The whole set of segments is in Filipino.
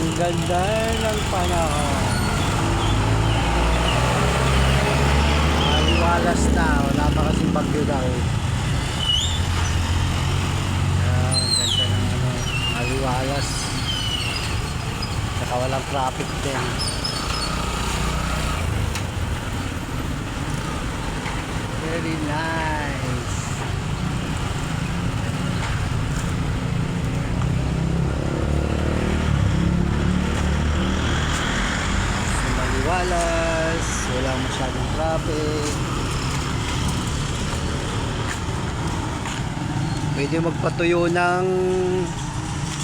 Ang ganda ng panahon. Aliwalas na. Wala pa kasing bagyo daw. Ang ganda ng ano, aliwalas. Saka walang traffic din. Very nice. Maliwalas, wala masyadong traffic. Pwede magpatuyo ng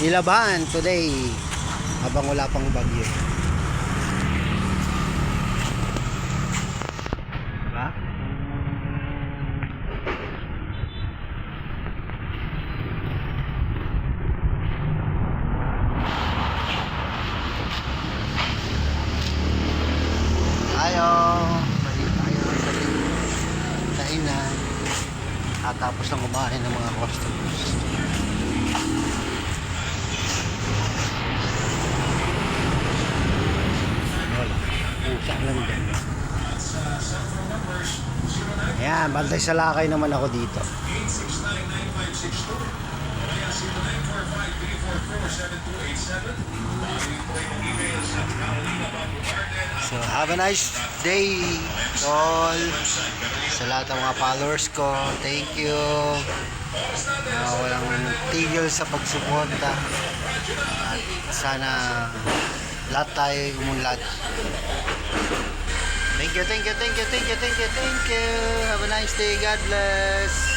ilaban today habang wala pang bagyo. Tayo. Balik tayo sa kainan tatapos ng kumain ng mga customers. Wala. Pusak lang din. Ayan bantay sa lakay naman ako dito So, have a nice day, all. Sa lahat ng mga followers ko, thank you. Uh, walang tigil sa pagsuporta. At sana lahat tayo umunlad. Thank you, thank you, thank you, thank you, thank you, thank you. Have a nice day. God bless.